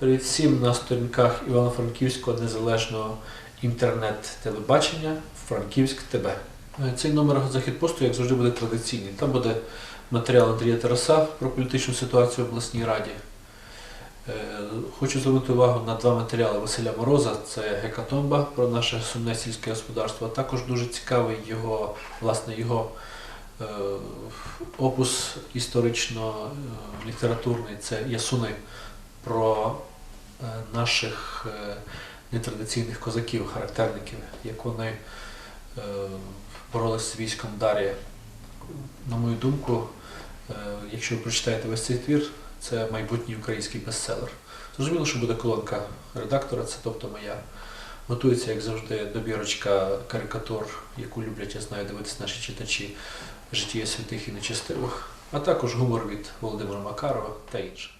Привіт на сторінках Івано-Франківського незалежного інтернет-телебачення Франківськ ТБ. Е, Цей номер західпосту, як завжди, буде традиційний. Там буде матеріал Андрія Тараса про політичну ситуацію в обласній раді. Е, Хочу звернути увагу на два матеріали Василя Мороза. Це Гекатомба про наше сумне сільське господарство. А також дуже цікавий його, власне, його е, опус історично-літературний це Ясуни про наших е, нетрадиційних козаків, характерників, як вони е, боролися з військом Дар'я. На мою думку, е, якщо ви прочитаєте весь цей твір, це майбутній український бестселер. Зрозуміло, що буде колонка редактора, це тобто моя. Готується, як завжди, добірочка карикатур, яку люблять, я знаю, дивитися наші читачі життя святих і нечестивих, а також гумор від Володимира Макарова та інше.